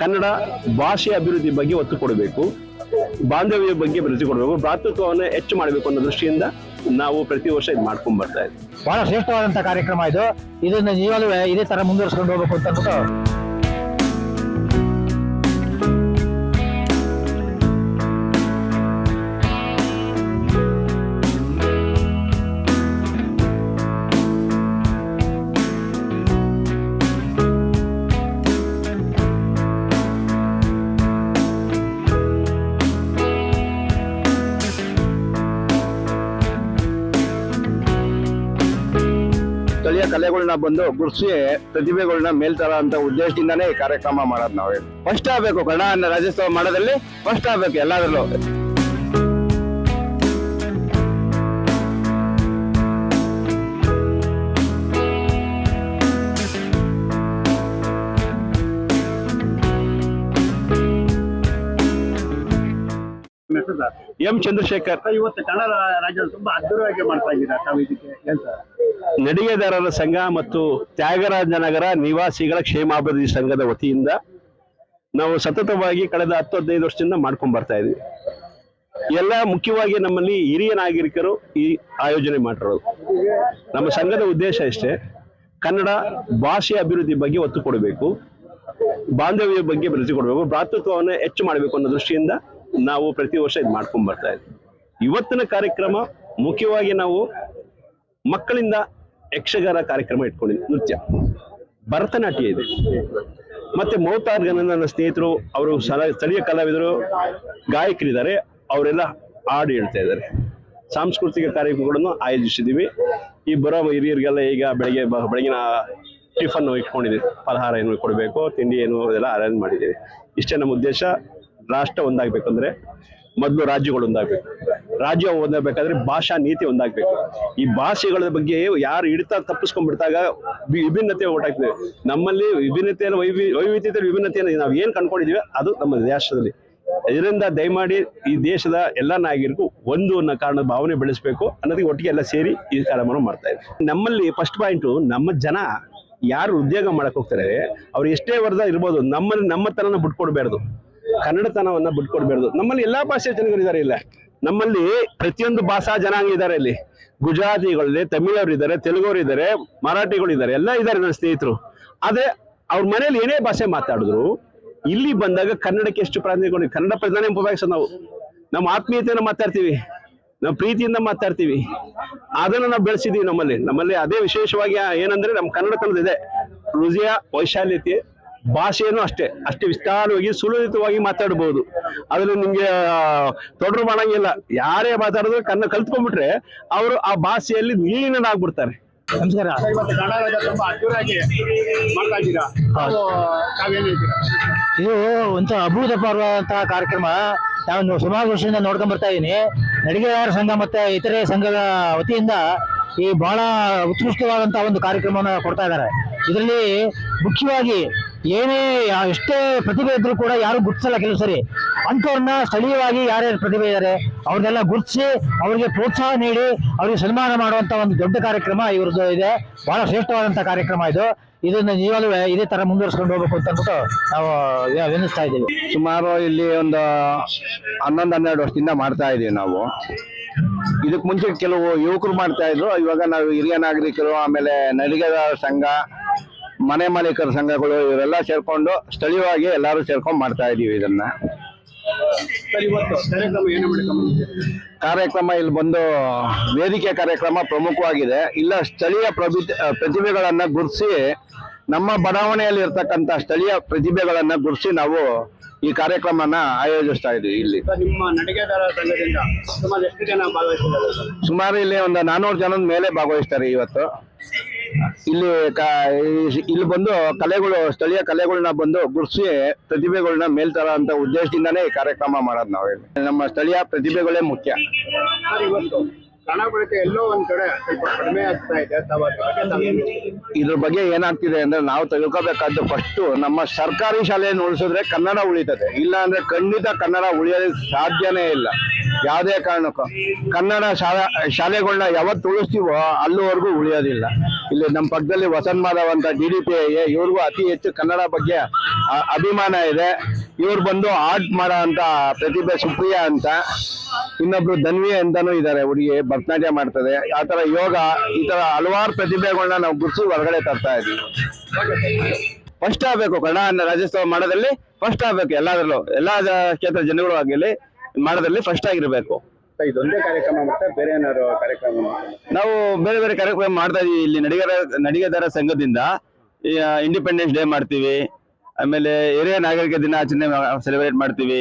ಕನ್ನಡ ಭಾಷೆ ಅಭಿವೃದ್ಧಿ ಬಗ್ಗೆ ಒತ್ತು ಕೊಡಬೇಕು, ಬಾಂಧವ್ಯ ಬಗ್ಗೆ ಅಭಿವೃದ್ಧಿ ಕೊಡಬೇಕು, ಭ್ರಾತೃತ್ವವನ್ನು ಹೆಚ್ಚು ಮಾಡಬೇಕು ಅನ್ನೋ ದೃಷ್ಟಿಯಿಂದ ನಾವು ಪ್ರತಿ ವರ್ಷ ಇದು ಮಾಡ್ಕೊಂಡ್ ಬರ್ತಾ ಇದ್ವಿ. ಬಹಳ ಶ್ರೇಷ್ಠವಾದಂತಹ ಕಾರ್ಯಕ್ರಮ ಇದು. ಇದನ್ನ ನೀವಾಗಲೂ ಇದೇ ತರ ಮುಂದುವರ್ಸ್ಕೊಂಡು ಹೋಗ್ಬೇಕು ಅಂತ ಅಂದ್ಬಿಟ್ಟು ಸ್ಥಳೀಯ ಕಲೆಗಳನ್ನ ಬಂದು ಗುರುಸಿ ಪ್ರತಿಭೆಗಳನ್ನ ಮೇಲ್ತರ ಅಂತ ಉದ್ದೇಶದಿಂದಾನೇ ಈ ಕಾರ್ಯಕ್ರಮ ಮಾಡೋದು ನಾವು. ಫಸ್ಟ್ ಆಗ್ಬೇಕು ಕನ್ನಡ ರಾಜ್ಯೋತ್ಸವ ಮಾಡೋದ್ರಲ್ಲಿ ಫಸ್ಟ್ ಆಗ್ಬೇಕು ಎಲ್ಲಾದ್ರಲ್ಲೂ. ಎಂ ಚಂದ್ರಶೇಖರ್. ಇವತ್ತು ಕನ್ನಡ ರಾಜ್ಯ ತುಂಬಾ ಅದ್ದೂರಿಯಾಗಿ ಮಾಡ್ತಾ ಇದ್ದೀರಾ ತಾವು ಇದಕ್ಕೆ? ನಡಿಗೆದಾರರ ಸಂಘ ಮತ್ತು ತ್ಯಾಗರಾಜನಗರ ನಿವಾಸಿಗಳ ಕ್ಷೇಮಾಭಿವೃದ್ಧಿ ಸಂಘದ ವತಿಯಿಂದ ನಾವು ಸತತವಾಗಿ ಕಳೆದ ಹತ್ತು ಹದಿನೈದು ವರ್ಷದಿಂದ ಮಾಡ್ಕೊಂಡ್ ಬರ್ತಾ ಇದ್ವಿ ಎಲ್ಲ ಮುಖ್ಯವಾಗಿ ನಮ್ಮಲ್ಲಿ ಹಿರಿಯ ನಾಗರಿಕರು ಈ ಆಯೋಜನೆ ಮಾಡಿರೋದು. ನಮ್ಮ ಸಂಘದ ಉದ್ದೇಶ ಇಷ್ಟೇ ಕನ್ನಡ ಭಾಷೆ ಅಭಿವೃದ್ಧಿ ಬಗ್ಗೆ ಒತ್ತು ಕೊಡಬೇಕು ಬಾಂಧವ್ಯ ಬಗ್ಗೆ ಬೆಳೆಸಿಕೊಡ್ಬೇಕು ಕೊಡಬೇಕು ಭ್ರಾತೃತ್ವವನ್ನು ಹೆಚ್ಚು ಮಾಡಬೇಕು ಅನ್ನೋ ದೃಷ್ಟಿಯಿಂದ ನಾವು ಪ್ರತಿ ವರ್ಷ ಇದು ಮಾಡ್ಕೊಂಡು ಬರ್ತಾ ಇದ್ವಿ. ಇವತ್ತಿನ ಕಾರ್ಯಕ್ರಮ ಮುಖ್ಯವಾಗಿ ನಾವು ಮಕ್ಕಳಿಂದ ಯಕ್ಷಗಾನ ಕಾರ್ಯಕ್ರಮ ಇಟ್ಕೊಂಡಿದ್ವಿ, ನೃತ್ಯ. ಭರತನಾಟ್ಯ ಇದೆ. ಮತ್ತೆ ಮೌತಾರ್ಗನ ನನ್ನ ಸ್ನೇಹಿತರು, ಅವರು ಸ್ಥಳೀಯ ಕಲಾವಿದರು, ಗಾಯಕರಿದ್ದಾರೆ, ಅವರೆಲ್ಲ ಹಾಡು ಹೇಳ್ತಾ ಇದ್ದಾರೆ. ಸಾಂಸ್ಕೃತಿಕ ಕಾರ್ಯಕ್ರಮಗಳನ್ನು ಆಯೋಜಿಸಿದ್ದೀವಿ. ಈ ಬರೋ ಹಿರಿಯರಿಗೆಲ್ಲ ಈಗ ಬೆಳಗ್ಗೆ ಬೆಳಗಿನ ಟಿಫನ್ ಇಟ್ಕೊಂಡಿದ್ದೀವಿ. ಫಲಹಾರ ಏನು ಕೊಡಬೇಕು, ತಿಂಡಿ ಏನು ಅದೆಲ್ಲ ಅರೇಂಜ್ ಮಾಡಿದ್ದೀವಿ. ಇಷ್ಟೇ ನಮ್ಮ ಉದ್ದೇಶ. ರಾಷ್ಟ್ರ ಒಂದಾಗಬೇಕು ಅಂದ್ರೆ ಮೊದಲು ರಾಜ್ಯಗಳು ಒಂದಾಗಬೇಕು. ರಾಜ್ಯ ಒಂದಾಗಬೇಕಾದ್ರೆ ಭಾಷಾ ನೀತಿ ಒಂದಾಗಬೇಕು. ಈ ಭಾಷೆಗಳ ಬಗ್ಗೆ ಯಾರು ಹಿಡಿತ ತಪ್ಪಿಸ್ಕೊಂಡ್ಬಿಡ್ತಾಗ ವಿಭಿನ್ನತೆ ಓಟಾಗ್ತದೆ ನಮ್ಮಲ್ಲಿ ವಿಭಿನ್ನತೆಯನ್ನು ವೈವಿ ವೈವಿಧ್ಯತೆ ವಿಭಿನ್ನತೆಯನ್ನು ನಾವು ಏನು ಕಂಡ್ಕೊಂಡಿದೀವಿ ಅದು ನಮ್ಮ ದೇಶದಲ್ಲಿ. ಇದರಿಂದ ದಯಮಾಡಿ ಈ ದೇಶದ ಎಲ್ಲ ನಾಗರಿಕರು ಒಂದು ಅನ್ನೋ ಕಾರಣದ ಭಾವನೆ ಬೆಳೆಸಬೇಕು ಅನ್ನೋದಕ್ಕೆ ಒಟ್ಟಿಗೆ ಎಲ್ಲ ಸೇರಿ ಈ ಕಾರ್ಯಕ್ರಮ ಮಾಡ್ತಾ ಇದೆ ನಮ್ಮಲ್ಲಿ ಫಸ್ಟ್ ಪಾಯಿಂಟು ನಮ್ಮ ಜನ ಯಾರು ಉದ್ಯೋಗ ಮಾಡಕ್ ಹೋಗ್ತಾರೆ, ಅವ್ರು ಎಷ್ಟೇ ವರ್ದ ಇರ್ಬೋದು, ನಮ್ಮಲ್ಲಿ ನಮ್ಮ ತನನ ಬಿಟ್ಕೊಡ್ಬಾರ್ದು. ಕನ್ನಡತನವನ್ನ ಬಿಟ್ಕೊಡ್ಬಾರ್ದು. ನಮ್ಮಲ್ಲಿ ಎಲ್ಲಾ ಭಾಷೆ ಜನಗಳಿದ್ದಾರೆ ಇಲ್ಲ. ನಮ್ಮಲ್ಲಿ ಪ್ರತಿಯೊಂದು ಭಾಷಾ ಜನಾಂಗ ಇದ್ದಾರೆ ಇಲ್ಲಿ. ಗುಜರಾತಿಗಳಿದೆ, ತಮಿಳವ್ರು ಇದ್ದಾರೆ ತೆಲುಗವ್ರು ಇದ್ದಾರೆ ಮರಾಠಿಗಳಿದ್ದಾರೆ ಎಲ್ಲ ಇದ್ದಾರೆ ನನ್ನ ಸ್ನೇಹಿತರು. ಆದ್ರೆ ಅವ್ರ ಮನೇಲಿ ಏನೇ ಭಾಷೆ ಮಾತಾಡಿದ್ರು, ಇಲ್ಲಿ ಬಂದಾಗ ಕನ್ನಡಕ್ಕೆ ಎಷ್ಟು ಪ್ರಾಧಾನ್ಯ ಕೊಡಿ ಕನ್ನಡ ಪ್ರಧಾನ ಉಪಯೋಗಿಸೋದು ನಾವು. ನಮ್ಮ ಆತ್ಮೀಯತೆಯನ್ನು ಮಾತಾಡ್ತೀವಿ. ನಾವು ಪ್ರೀತಿಯಿಂದ ಮಾತಾಡ್ತೀವಿ. ಅದನ್ನು ನಾವು ಬೆಳೆಸಿದೀವಿ ನಮ್ಮಲ್ಲಿ. ನಮ್ಮಲ್ಲಿ ಅದೇ ವಿಶೇಷವಾಗಿ ಏನಂದ್ರೆ ನಮ್ಮ ಕನ್ನಡತನದಿದೆ ರುಜಿಯ ವೈಶಾಲ್ಯತೆ ಭಾಷೆನೂ ಅಷ್ಟೇ ಅಷ್ಟೇ ವಿಸ್ತಾರವಾಗಿ ಸುಲಲಿತವಾಗಿ ಮಾತಾಡಬಹುದು ಅದ್ರಲ್ಲಿ ನಿಮಗೆ ತೊಡರು ಮಾಡಂಗಿಲ್ಲ. ಯಾರೇ ಮಾತಾಡಿದ್ರು ಕನ್ನ ಕಲ್ತ್ಕೊಂಡ್ಬಿಟ್ರೆ ಅವರು ಆ ಭಾಷೆಯಲ್ಲಿ ನೀಲಿನಾಗ್ಬಿಡ್ತಾರೆ ನಮಸ್ಕಾರ. ಇದು ಒಂದು ಅಭೂತಪೂರ್ವದಂತಹ ಕಾರ್ಯಕ್ರಮ. ನಾನು ಸುಮಾರು ವರ್ಷದಿಂದ ನೋಡ್ಕೊಂಡ್ ಬರ್ತಾ ಇದ್ದೀನಿ. ನಡಿಗೆಗಾರ ಸಂಘ ಮತ್ತೆ ಇತರೆ ಸಂಘದ ವತಿಯಿಂದ ಈ ಬಹಳ ಉತ್ಕೃಷ್ಟವಾದಂತಹ ಒಂದು ಕಾರ್ಯಕ್ರಮವನ್ನು ಕೊಡ್ತಾ ಇದ್ದಾರೆ. ಇದರಲ್ಲಿ ಮುಖ್ಯವಾಗಿ ಏನೇ ಎಷ್ಟೇ ಪ್ರತಿಭೆ ಇದ್ರೂ ಕೂಡ ಯಾರು ಗುರುತಿಸಲ್ಲ ಕೆಲವು ಸರಿ. ಅಂಥವ್ರನ್ನ ಸ್ಥಳೀಯವಾಗಿ ಯಾರ್ಯಾರು ಪ್ರತಿಭೆ ಇದ್ದಾರೆ ಅವ್ರನ್ನೆಲ್ಲ ಗುರುತಿಸಿ ಅವರಿಗೆ ಪ್ರೋತ್ಸಾಹ ನೀಡಿ ಅವರಿಗೆ ಸನ್ಮಾನ ಮಾಡುವಂತ ಒಂದು ದೊಡ್ಡ ಕಾರ್ಯಕ್ರಮ ಇವ್ರದ್ದು ಇದೆ. ಬಹಳ ಶ್ರೇಷ್ಠವಾದಂತ ಕಾರ್ಯಕ್ರಮ ಇದು. ಇದನ್ನ ನೀವಾಗಲೂ ಇದೇ ತರ ಮುಂದುವರ್ಸ್ಕೊಂಡು ಹೋಗ್ಬೇಕು ಅಂತ ಅಂದ್ಬಿಟ್ಟು ನಾವು ವಿನಿಸ್ತಾ ಇದ್ದೀವಿ. ಸುಮಾರು ಇಲ್ಲಿ ಒಂದು ಹನ್ನೊಂದು, ಹನ್ನೆರಡು ವರ್ಷದಿಂದ ಮಾಡ್ತಾ ಇದೀವಿ ನಾವು. ಇದಕ್ಕೆ ಮುಂಚೆ ಕೆಲವು ಯುವಕರು ಮಾಡ್ತಾ ಇದ್ರು. ಇವಾಗ ನಾವು ಹಿರಿಯ ನಾಗರಿಕರು, ಆಮೇಲೆ ನಡಿಗೆದಾರ ಸಂಘ ಮನೆ ಮಾಲೀಕರ ಸಂಘಗಳು ಇವರೆಲ್ಲ ಸೇರ್ಕೊಂಡು ಸ್ಥಳೀಯವಾಗಿ ಎಲ್ಲರೂ ಸೇರ್ಕೊಂಡು ಮಾಡ್ತಾ ಇದೀವಿ ಇದನ್ನ. ಕಾರ್ಯಕ್ರಮ ಇಲ್ಲಿ ಬಂದು ವೇದಿಕೆ ಕಾರ್ಯಕ್ರಮ ಪ್ರಮುಖವಾಗಿದೆ. ಇಲ್ಲ ಸ್ಥಳೀಯ ಪ್ರಭಿ ಪ್ರತಿಭೆಗಳನ್ನ ಗುರುತಿಸಿ ನಮ್ಮ ಬಡಾವಣೆಯಲ್ಲಿ ಇರ್ತಕ್ಕಂಥ ಸ್ಥಳೀಯ ಪ್ರತಿಭೆಗಳನ್ನ ಗುರುತಿಸಿ ನಾವು ಈ ಕಾರ್ಯಕ್ರಮನ ಆಯೋಜಿಸ್ತಾ ಇದ್ದೀವಿ ಇಲ್ಲಿ. ಸುಮಾರು ಇಲ್ಲಿ ಒಂದು ನಾನೂರು ಜನದ ಮೇಲೆ ಭಾಗವಹಿಸ್ತಾರೆ ಇವತ್ತು. ಇಲ್ಲಿ ಇಲ್ಲಿ ಬಂದು ಕಲೆಗಳು, ಸ್ಥಳೀಯ ಕಲೆಗಳನ್ನ ಬಂದು ಗುರ್ಸಿ ಪ್ರತಿಭೆಗಳನ್ನ ಮೇಲ್ತರ ಅಂತ ಉದ್ದೇಶದಿಂದಾನೇ ಈ ಕಾರ್ಯಕ್ರಮ ಮಾಡೋದು ನಾವು ನಮ್ಮ ಸ್ಥಳೀಯ ಪ್ರತಿಭೆಗಳೇ ಮುಖ್ಯ. ಇವತ್ತು ಬಳಕೆ ಎಲ್ಲೋ ಒಂದ್ ಕಡೆ ಸ್ವಲ್ಪ ಕಡಿಮೆ ಆಗ್ತಾ ಇದೆ ಇದ್ರ ಬಗ್ಗೆ ಏನಾಗ್ತಿದೆ ಅಂದ್ರೆ ನಾವು ತಿಳ್ಕೊಬೇಕಾದ್ದು ಫಸ್ಟ್ ನಮ್ಮ ಸರ್ಕಾರಿ ಶಾಲೆಯನ್ನು ಉಳಿಸಿದ್ರೆ ಕನ್ನಡ ಉಳಿತದೆ. ಇಲ್ಲ ಅಂದ್ರೆ ಖಂಡಿತ ಕನ್ನಡ ಉಳಿಯೋದು ಸಾಧ್ಯನೇ ಇಲ್ಲ. ಯಾವುದೇ ಕಾರಣಕ್ಕೂ. ಕನ್ನಡ ಶಾಲಾ ಶಾಲೆಗಳನ್ನ ಯಾವತ್ತು ಉಳಿಸ್ತೀವೋ ಅಲ್ಲಿವರೆಗೂ ಉಳಿಯೋದಿಲ್ಲ. ಇಲ್ಲಿ ನಮ್ಮ ಪಕ್ಕದಲ್ಲಿ ವಸಂತ ಮಾಧವ್ ಅಂತ ಡಿ ಡಿ ಪಿ ಇವ್ರಿಗೂ ಅತಿ ಹೆಚ್ಚು ಕನ್ನಡ ಬಗ್ಗೆ ಅಭಿಮಾನ ಇದೆ. ಇವ್ರು ಬಂದು ಆರ್ಟ್ ಮಾಡೋ ಅಂತ ಪ್ರತಿಭೆ, ಸುಪ್ರಿಯಾ ಅಂತ. ಇನ್ನೊಬ್ರು ಧನ್ವಿ ಅಂತಾನೂ ಇದ್ದಾರೆ ಹುಡುಗಿ ಭರತನಾಟ್ಯ ಮಾಡ್ತದೆ. ಆ ತರ ಯೋಗ ಈ ತರ ಹಲವಾರು ಪ್ರತಿಭೆಗಳನ್ನ ನಾವು ಗುರುಸಿ ಹೊರಗಡೆ ತರ್ತಾ ಇದೀವಿ ಫಸ್ಟ್ ಆಗ್ಬೇಕು ಕನ್ನಡ ರಾಜ್ಯೋತ್ಸವ ಮಾಡೋದ್ರಲ್ಲಿ ಫಸ್ಟ್ ಆಗ್ಬೇಕು ಎಲ್ಲಾದ್ರಲ್ಲೂ ಎಲ್ಲಾ ಕ್ಷೇತ್ರ ಜನಗಳು ಆಗಿರ್ಲಿ ಮಾಡೋದ್ರಲ್ಲಿ ಫಸ್ಟ್ ಆಗಿರ್ಬೇಕು. ಇದೊಂದೇ ಕಾರ್ಯಕ್ರಮ ಮತ್ತೆ ಬೇರೆ ಏನಾದ್ರು ಕಾರ್ಯಕ್ರಮ ನಾವು ಬೇರೆ ಬೇರೆ ಕಾರ್ಯಕ್ರಮ ಮಾಡ್ತಾ ಇದೀವಿ ಇಲ್ಲಿ ನಡಿಗರ ನಡಿಗೆದಾರ ಸಂಘದಿಂದ. ಇಂಡಿಪೆಂಡೆನ್ಸ್ ಡೇ ಮಾಡ್ತೀವಿ. ಆಮೇಲೆ ಹಿರಿಯ ನಾಗರಿಕ ದಿನಾಚರಣೆ ಸೆಲೆಬ್ರೇಟ್ ಮಾಡ್ತೀವಿ.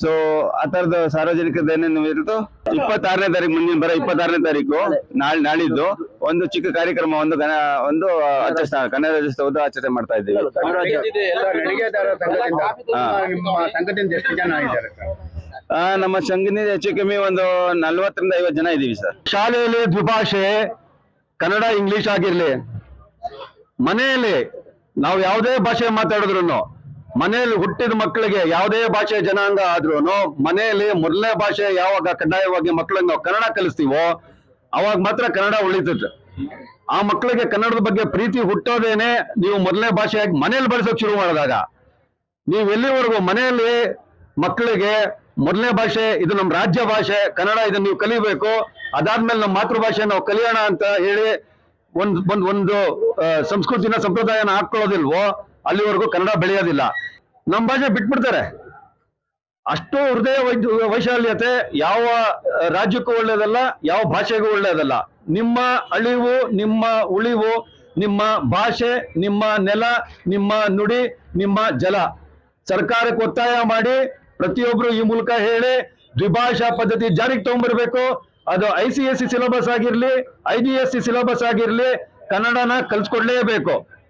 ಸೊ ಆ ತರದ ಸಾರ್ವಜನಿಕ ಏನೇನು ಇರುತ್ತೋ ಇಪ್ಪತ್ತಾರನೇ ತಾರೀಕು ಮುಂದಿನ ಬರ ಇಪ್ಪತ್ತಾರನೇ ತಾರೀಕು ನಾಳೆ ನಾಳಿದ್ದು ಒಂದು ಚಿಕ್ಕ ಕಾರ್ಯಕ್ರಮ ಒಂದು ಗಣ ಒಂದು ಆಚರಿಸ್ತಾ ಕನ್ನಡ ರಾಜ್ಯೋತ್ಸವದ ಆಚರಣೆ ಮಾಡ್ತಾ ಇದ್ದೀವಿ. ನಮ್ಮ ಸಂಘದಿಂದ ಹೆಚ್ಚು ಕಮ್ಮಿ ಒಂದು ನಲ್ವತ್ತರಿಂದ ಐವತ್ತು ಜನ ಇದ್ದೀವಿ ಸರ್. ಶಾಲೆಯಲ್ಲಿ ದ್ವಿಭಾಷೆ ಕನ್ನಡ ಇಂಗ್ಲಿಷ್ ಆಗಿರ್ಲಿ ಮನೆಯಲ್ಲಿ ನಾವು ಯಾವುದೇ ಭಾಷೆ ಮಾತಾಡಿದ್ರು ಮನೆಯಲ್ಲಿ ಹುಟ್ಟಿದ ಮಕ್ಕಳಿಗೆ ಯಾವುದೇ ಭಾಷೆ ಜನಾಂಗ ಆದ್ರೂ ಮನೆಯಲ್ಲಿ ಮೊದಲನೇ ಭಾಷೆ ಯಾವಾಗ ಕಡ್ಡಾಯವಾಗಿ ಮಕ್ಕಳಿಗೆ ನಾವು ಕನ್ನಡ ಕಲಿಸ್ತೀವೋ, ಅವಾಗ ಮಾತ್ರ ಕನ್ನಡ ಉಳಿತದೆ. ಆ ಮಕ್ಕಳಿಗೆ ಕನ್ನಡದ ಬಗ್ಗೆ ಪ್ರೀತಿ ಹುಟ್ಟೋದೇನೆ ನೀವು ಮೊದಲನೇ ಭಾಷೆಯಾಗಿ ಮನೆಯಲ್ಲಿ ಬಳಸೋಕೆ ಶುರು ಮಾಡಿದಾಗ, ನೀವು ಎಲ್ಲಿವರೆಗೂ ಮನೆಯಲ್ಲಿ ಮಕ್ಕಳಿಗೆ ಮೊದಲನೇ ಭಾಷೆ, ಇದು ನಮ್ಮ ರಾಜ್ಯ ಭಾಷೆ, ಕನ್ನಡ ಇದನ್ನ ನೀವು ಕಲಿಬೇಕು, ಅದಾದ್ಮೇಲೆ ನಮ್ಮ ಮಾತೃಭಾಷೆ ನಾವು ಕಲಿಯೋಣ ಅಂತ ಹೇಳಿ ಒಂದ್ ಒಂದ್, ಒಂದು ಸಂಸ್ಕೃತಿನ ಸಂಪ್ರದಾಯನ ಹಾಕೊಳ್ಳೋದಿಲ್ವೋ ಅಲ್ಲಿವರೆಗೂ ಕನ್ನಡ ಬೆಳೆಯೋದಿಲ್ಲ. ನಮ್ಮ ಭಾಷೆ ಬಿಟ್ಬಿಡ್ತಾರೆ. ಅಷ್ಟು ಹೃದಯ ವೈಶಾಲ್ಯತೆ ಯಾವ ರಾಜ್ಯಕ್ಕೂ ಒಳ್ಳೇದಲ್ಲ ಯಾವ ಭಾಷೆಗೂ ಒಳ್ಳೇದಲ್ಲ ನಿಮ್ಮ ಅಳಿವು, ನಿಮ್ಮ ಉಳಿವು, ನಿಮ್ಮ ಭಾಷೆ, ನಿಮ್ಮ ನೆಲ, ನಿಮ್ಮ ನುಡಿ, ನಿಮ್ಮ ಜಲ. ಸರ್ಕಾರಕ್ಕೆ ಒತ್ತಾಯ ಮಾಡಿ ಪ್ರತಿಯೊಬ್ಬರು ಈ ಮೂಲಕ ಹೇಳಿ ದ್ವಿಭಾಷಾ ಪದ್ಧತಿ ಜಾರಿಗೆ ತಗೊಂಡ್ಬರ್ಬೇಕು ಅದು I C S C syllabus ಆಗಿರಲಿ, I B S C syllabus ಆಗಿರಲಿ ಕನ್ನಡನ ಕಲ್ಸ್ಕೊಡ್ಲೇಬೇಕು.